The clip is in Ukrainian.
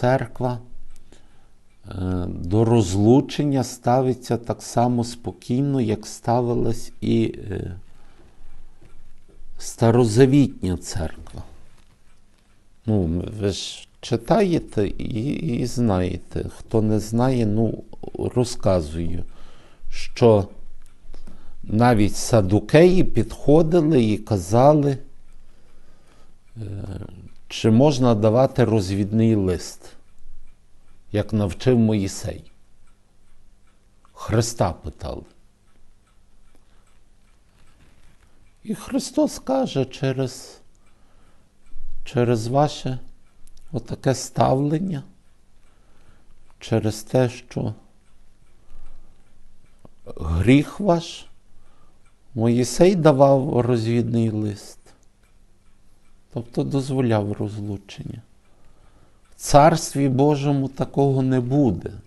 церква е, до розлучення ставиться так само спокійно, як ставилась і е, старозавітня церква. Ну, ви ж читаєте і, і знаєте. Хто не знає, ну розказую, що навіть садукеї підходили і казали, е, чи можна давати розвідний лист, як навчив Моїсей. Христа питали. І Христос каже через, через ваше отаке ставлення, через те, що гріх ваш, Моїсей давав розвідний лист, тобто дозволяв розлучення. В Царстві Божому такого не буде.